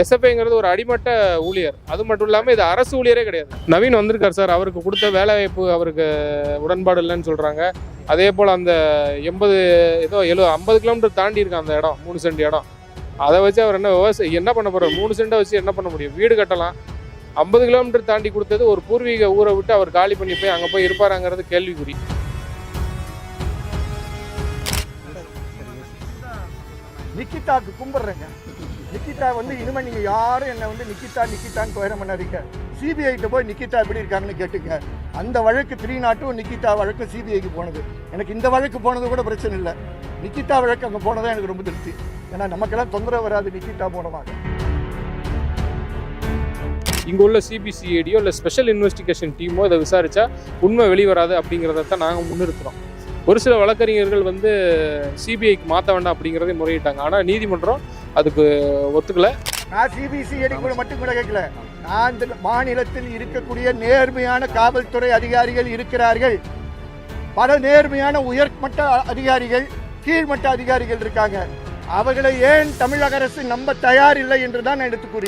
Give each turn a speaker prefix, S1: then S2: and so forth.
S1: எஸ்எஃப்ஐங்கிறது ஒரு அடிமட்ட ஊழியர். அது மட்டும் இல்லாமல் இது அரசு ஊழியரே கிடையாது. நவீன் வந்திருக்கார் சார். அவருக்கு கொடுத்த வேலைவாய்ப்பு அவருக்கு உடன்பாடு இல்லைன்னு சொல்கிறாங்க அதே போல் அந்த எண்பது ஏதோ எழு ஐம்பது கிலோமீட்டர் தாண்டி இருக்கு அந்த இடம் மூணு சென்ட் இடம். அதை வச்சு அவர் என்ன விவசாயம் என்ன பண்ண போகிறார் மூணு சென்ட்டை வச்சு என்ன பண்ண முடியும்? வீடு கட்டலாம். ஐம்பது கிலோமீட்டர் தாண்டி கொடுத்தது ஒரு பூர்வீக ஊரை விட்டு அவர் காலி பண்ணி போய் அங்கே போய் இருப்பாராங்கிறது கேள்விக்குறி.
S2: நிக்கிதாக்கு கும்பிட்றேங்க. நிக்கிதா வந்து இனிமேல் நீங்கள் யாரும் என்னை வந்து நிக்கிதா நிக்கிதான்னு துயரம் பண்ணாதீங்க. சிபிஐட்ட போய் நிக்கிதா எப்படி இருக்காங்கன்னு கேட்டுங்க. அந்த வழக்கு த்ரீ நாட்டும் நிக்கிதா வழக்கு சிபிஐக்கு போனது. எனக்கு இந்த வழக்கு போனது கூட பிரச்சனை இல்லை. நிக்கிதா வழக்கு அங்கே போனதான் எனக்கு ரொம்ப திருப்தி. ஏன்னா நமக்கெல்லாம் தொந்தரவு வராது நிக்கிதா போனவாங்க
S1: இங்கே உள்ள சிபிசிஐடியோ இல்லை ஸ்பெஷல் இன்வெஸ்டிகேஷன் டீமோ இதை விசாரிச்சா உண்மை வெளிவராது அப்படிங்கிறத தான் நாங்கள் முன்னிறுத்துறோம். ஒரு சில வழக்கறிஞர்கள் வந்து சிபிஐக்கு மாற்ற வேண்டாம் அப்படிங்கிறதே முறையிட்டாங்க. ஆனால் நீதிமன்றம் அதுக்கு ஒத்துக்கல.
S2: நான் சிபிசிஐடி கூட மட்டும் கூட கேட்கல. நான் மாநிலத்தில் இருக்கக்கூடிய நேர்மையான காவல்துறை அதிகாரிகள் இருக்கிறார்கள். பல நேர்மையான உயர்மட்ட அதிகாரிகள் கீழ்மட்ட அதிகாரிகள் இருக்காங்க. அவர்களை ஏன் தமிழக அரசு நம்ப தயாரில்லை என்று தான் நான் எடுத்து கூறி